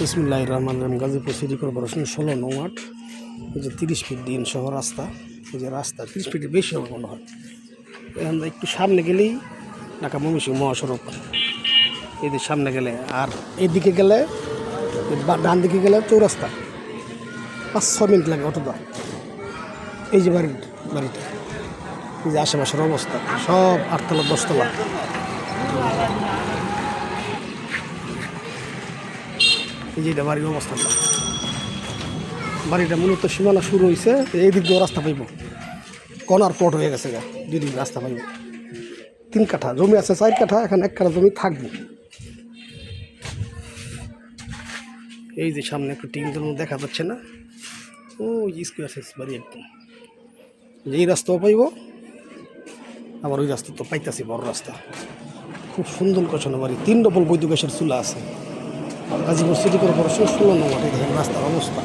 বিসমুল্লাহ রহমান রহিম। গাজীপুর সিটি কর্পোরেশন ষোলো নৌ আট যে তিরিশ ফিট দিন সহ রাস্তা যে রাস্তা তিরিশ ফিটের বেশি হবে মনে হয়। এখান একটু সামনে গেলেই ঢাকা ময়মনসিংহ মহাসড়ক। এদের সামনে গেলে আর এদিকে গেলে ডান দিকে গেলে চৌরাস্তা। পাঁচ ছ মিনিট লাগে অটো অটোটা। এই যে বাড়ি বাড়িটা। এই যে আশেপাশের অবস্থা, সব আটতলা, দশতলা। এই যে বাড়ির অবস্থানটা বাড়িটা মূলত সীমানা শুরু হয়েছে এই দিক দিয়ে রাস্তা পাইব। কনার প্লট হয়ে গেছে গা, দুই দিক রাস্তা পাইব। তিন কাঠা জমি আছে, চার কাঠা, এখন এক কাঠা জমি থাকবে। এই যে সামনে একটু টিম মধ্যে দেখা যাচ্ছে না ও স্কোয়ার সাইজ বাড়ি একদম। এই রাস্তাও পাইব, আবার ওই রাস্তা তো পাইতাছি, বড় রাস্তা। খুব সুন্দর গোছানো বাড়ি, তিন ডবল বৈদ্য গ্যাসের চুলা আছে। গাজীপুর সিটি কর্পোরেশন ষোলো নম্বর দেখেন রাস্তার অবস্থা।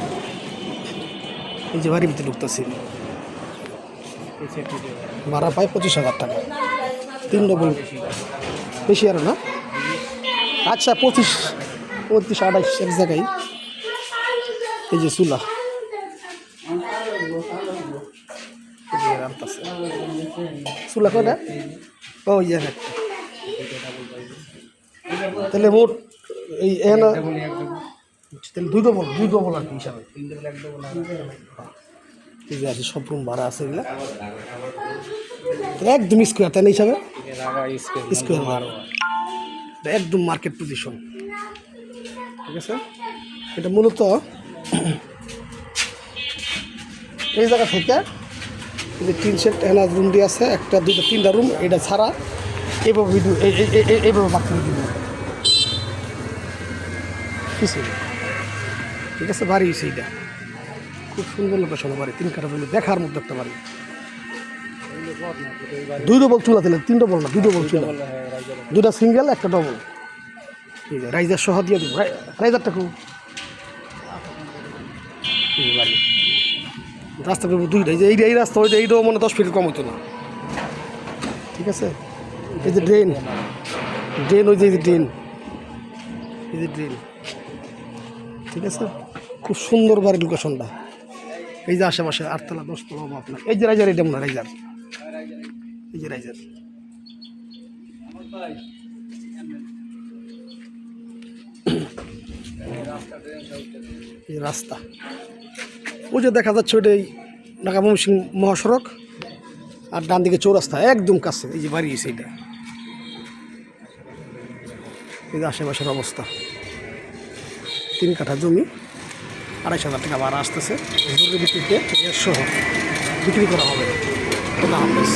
এই যে বাড়ির ভিতরে ঢুকতেছি। ভাড়া পায় পঁচিশ হাজার টাকা। তিন ডবল বেশি আরও না? আচ্ছা পঁচিশ পঁচিশ আঠাইশ এক জায়গায়। এই যে চুলা। চুলা কয়টা? ও ওই যে তাহলে মোট এই এখানে তাহলে দুই ডবল দুই ডবল আর কি হিসাবে। যে আছে, সব রুম ভাড়া আছে এগুলা। একদম স্কোয়ার তাই না হিসাবে? স্কোয়ার ভাড়া। একদম মার্কেট পজিশন ঠিক আছে? এটা মূলত এই জায়গা থেকে যে তিন সেট এখানে রুম দিয়ে আছে, একটা, দুইটা, তিনটা রুম এটা ছাড়া এই- এইভাবে বাকি দিব ঠিক আছে বাড়ি সেইটা খুব সুন্দর লোকেশন বাড়ি তিন কাঠা বলে দেখার মধ্যে একটা বাড়ি। দুই ডবল চুলা দিলে তিন ডবল না দুই ডবল চুলা। দুটা সিঙ্গেল একটা। ডবল ঠিক আছে রাইজার সহ দিয়ে দিব রাই- রাইজারটা খুব। বাড়ি। রাস্তা করব দুইটা এই এই এই রাস্তা ওইটা এইটাও মানে দশ ফিট কম হইতো না। ঠিক আছে? এই যে ড্রেন ড্রেন ওই যে ড্রেন এই যে ড্রেন ঠিক আছে? খুব সুন্দর বাড়ির লোকেশনটা। এই যে আশেপাশে আটতলা, দশতলা হব আপনার। এই যে রাইজার এটা মনে রাইজার। এই যে রাইজার। এই রাস্তা। ওই যে দেখা যাচ্ছে ওইটাই ঢাকা ময়মনসিংহ মহাসড়ক আর ডান দিকে চৌরাস্তা, একদম কাছে। এই যে বাড়ি সেইটা এই যে আশেপাশের অবস্থা। তিন কাঠা জমি আড়াইশো হাজার টাকা ভাড়া আসতেছে। জরুরি বিক্রি করা হবে। আল্লাহ হাফেজ।